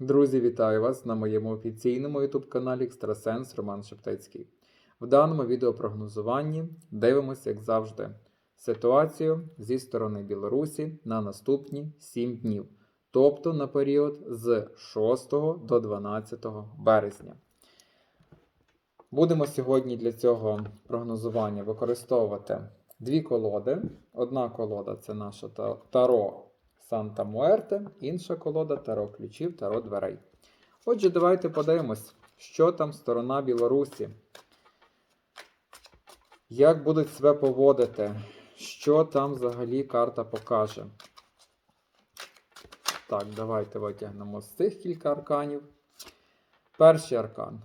Друзі, вітаю вас на моєму офіційному YouTube каналі Екстрасенс Роман Шептицький. В даному відеопрогнозуванні дивимося, як завжди, ситуацію зі сторони Білорусі на наступні 7 днів, тобто на період з 6 до 12 березня. Будемо сьогодні для цього прогнозування використовувати дві колоди. Одна колода це наша Таро Санта Муерте, інша колода Таро ключів, Таро дверей. Отже, давайте подивимось, що там сторона Білорусі. Як будуть себе поводити? Що там взагалі карта покаже? Так, давайте витягнемо з цих кілька арканів. Перший аркан.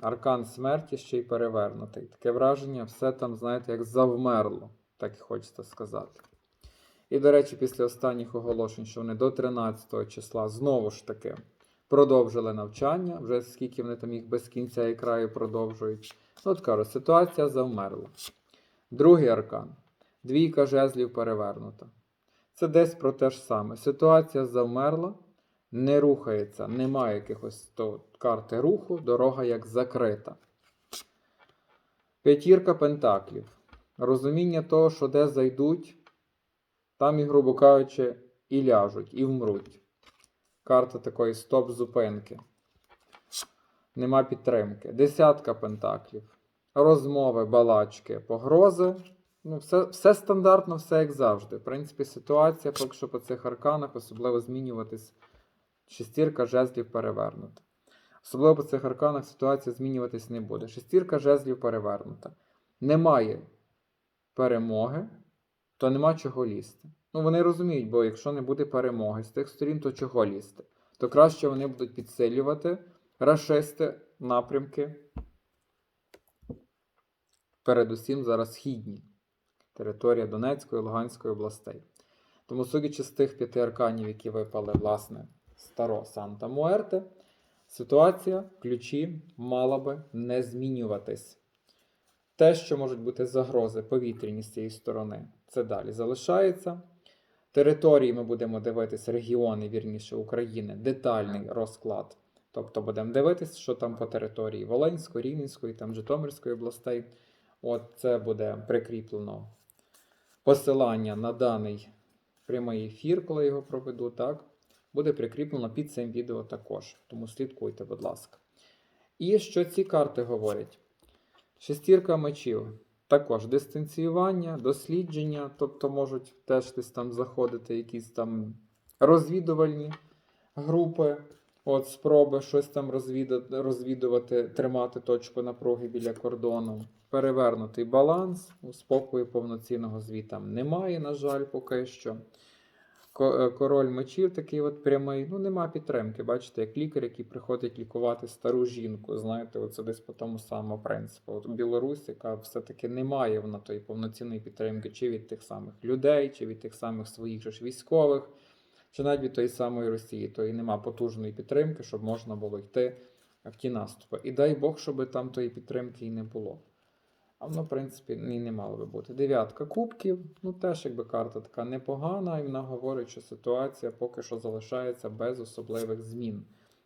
Аркан смерті ще й перевернутий. Таке враження, все там, знаєте, як завмерло, так і хочеться сказати. І, до речі, після останніх оголошень, що вони до 13 числа знову ж таки продовжили навчання, вже скільки вони там їх без кінця і краю продовжують. Ну, от кажу, ситуація завмерла. Другий аркан. Двійка жезлів перевернута. Це десь про те ж саме. Ситуація завмерла, не рухається, немає якихось то, карти руху, дорога як закрита. П'ятірка пентаклів. Розуміння того, що де зайдуть, там і, грубо кажучи, і ляжуть, і вмруть. Карта такої стоп-зупинки. Нема підтримки. Десятка пентаклів. Розмови, балачки, погрози. Ну, все, все стандартно, все як завжди. В принципі, ситуація поки що по цих арканах особливо змінюватись. Шестірка жезлів перевернута. Особливо по цих арканах ситуація змінюватись не буде. Шестірка жезлів перевернута. Немає перемоги, то нема чого лізти. Ну, вони розуміють, бо якщо не буде перемоги з тих сторін, то чого лізти? То краще вони будуть підсилювати рашисти напрямки. Передусім зараз східні територія Донецької, і Луганської областей. Тому, судячи з тих п'яти арканів, які випали, власне, старо Санта Муерте, ситуація, ключі мала би не змінюватись. Те, що можуть бути загрози повітряні з цієї сторони, це далі залишається. Території ми будемо дивитися, регіони, вірніше, України, детальний розклад. Тобто будемо дивитися, що там по території Волинської, Рівненської, там Житомирської областей. От це буде прикріплено посилання на даний прямий ефір, коли його проведу, так? Буде прикріплено під цим відео також. Тому слідкуйте, будь ласка. І що ці карти говорять? Шестірка мечів. Також дистанціювання, дослідження, тобто можуть теж десь там заходити якісь там розвідувальні групи, от спроби щось там розвідувати, тримати точку напруги біля кордону. Перевернутий баланс, у спокою повноцінного звіта немає, на жаль, поки що. Е, Король мечів такий от прямий. Ну, нема підтримки. Бачите, як лікар, який приходить лікувати стару жінку. Знаєте, оце десь по тому самому принципу. От Білорусь, яка все-таки не має вона тої повноцінної підтримки, чи від тих самих людей, чи від тих самих своїх ж військових, чи навіть від тої самої Росії, то і нема потужної підтримки, щоб можна було йти в ті наступи. І дай Бог, щоб там тої підтримки і не було. А воно, в принципі, і не мало би бути. Дев'ятка кубків, ну теж якби карта така непогана, і вона говорить, що ситуація поки що залишається без особливих змін.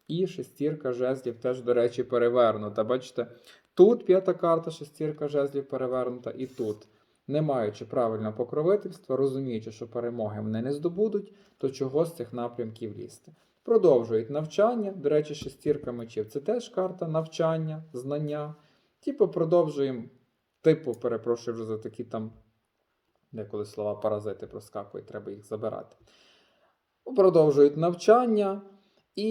І шестірка жезлів теж, до речі, перевернута. Бачите, тут п'ята карта, шестірка жезлів перевернута, і тут. Не маючи правильного покровительства, розуміючи, що перемоги вони не здобудуть, то чого з цих напрямків лізти. Продовжують навчання. До речі, шестірка мечів це теж карта навчання, знання. Типу, продовжуємо типу, перепрошую вже за такі там, деколи слова паразити проскакують, треба їх забирати. Продовжують навчання і,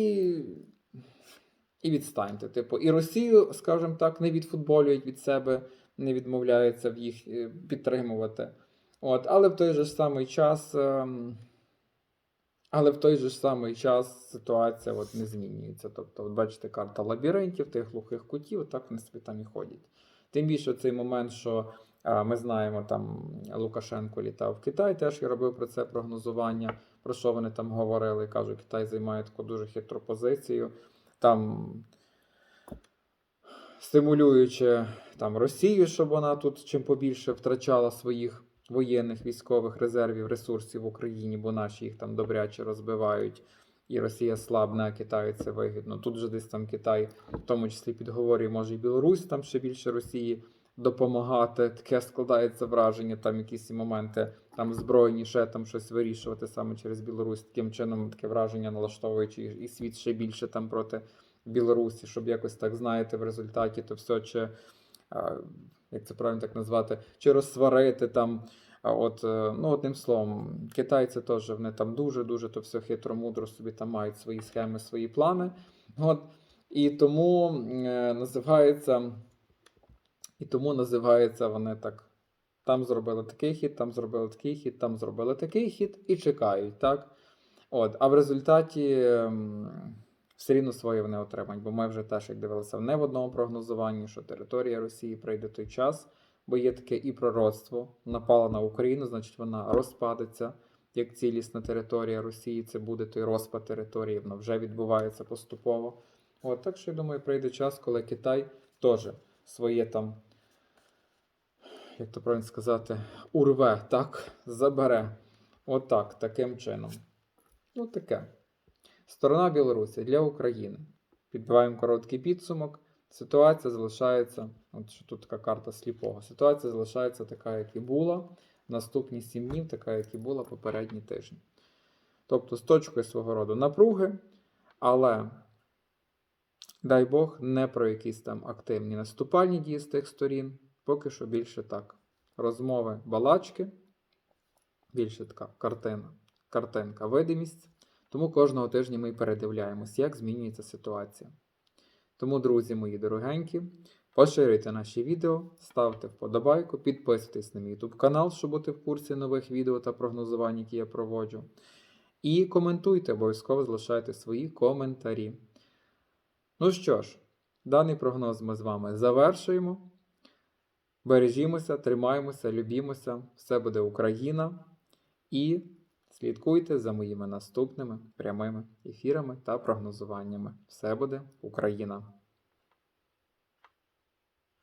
і відстаньте. Типу, і Росію, скажімо так, не відфутболюють від себе, не відмовляються в їх е, підтримувати. От, але в той же самий час. ем, але в той же самий час ситуація от не змінюється. Тобто, от бачите, карта лабіринтів, тих глухих кутів, так вони собі там і ходять. Тим більше цей момент, що а, ми знаємо, там Лукашенко літав в Китай, теж я робив про це прогнозування, про що вони там говорили. Кажу, Китай займає таку дуже хитру позицію. Там стимулюючи там Росію, щоб вона тут чим побільше втрачала своїх воєнних військових резервів, ресурсів в Україні, бо наші їх там добряче розбивають. І Росія слабне, а Китаю це вигідно. Тут же десь там Китай, в тому числі підговорює, може і Білорусь там ще більше Росії допомагати. Таке складається враження, там якісь моменти там збройні, ще там щось вирішувати саме через Білорусь. Таким чином таке враження налаштовуючи і світ ще більше там проти Білорусі, щоб якось так знаєте, в результаті то все чи як це правильно так назвати, чи розсварити там. От, е, ну, одним словом, китайці теж вони там дуже-дуже то все хитро, мудро собі там мають свої схеми, свої плани. От, і тому е, називається, і тому називається вони так. Там зробили такий хід, там зробили такий хід, там зробили такий хід і чекають, так? От, а в результаті все рівно своє вони отримають, бо ми вже теж як дивилися не в одному прогнозуванні, що територія Росії прийде той час, бо є таке і пророцтво. Напала на Україну, значить вона розпадеться як цілісна територія Росії. Це буде той розпад території, воно вже відбувається поступово. От, так що я думаю, прийде час, коли Китай теж своє там, як то правильно сказати, урве, так, забере. Отак, таким чином. Ну, таке. Сторона Білорусі для України. Підбиваємо короткий підсумок. Ситуація залишається, от що тут така карта сліпого. Ситуація залишається така, як і була. Наступні 7 днів, така, як і була попередні тижні. Тобто, з точкою свого роду напруги, але, дай Бог, не про якісь там активні наступальні дії з тих сторін. Поки що більше так. Розмови, балачки, більше така картина, картинка, видимість. Тому кожного тижня ми передивляємось, як змінюється ситуація. Тому, друзі мої дорогенькі, поширюйте наші відео, ставте вподобайку, підписуйтесь на мій YouTube канал, щоб бути в курсі нових відео та прогнозувань, які я проводжу. І коментуйте, обов'язково залишайте свої коментарі. Ну що ж, даний прогноз ми з вами завершуємо. Бережімося, тримаємося, любімося. Все буде Україна. І слідкуйте за моїми наступними прямими ефірами та прогнозуваннями. Все буде Україна!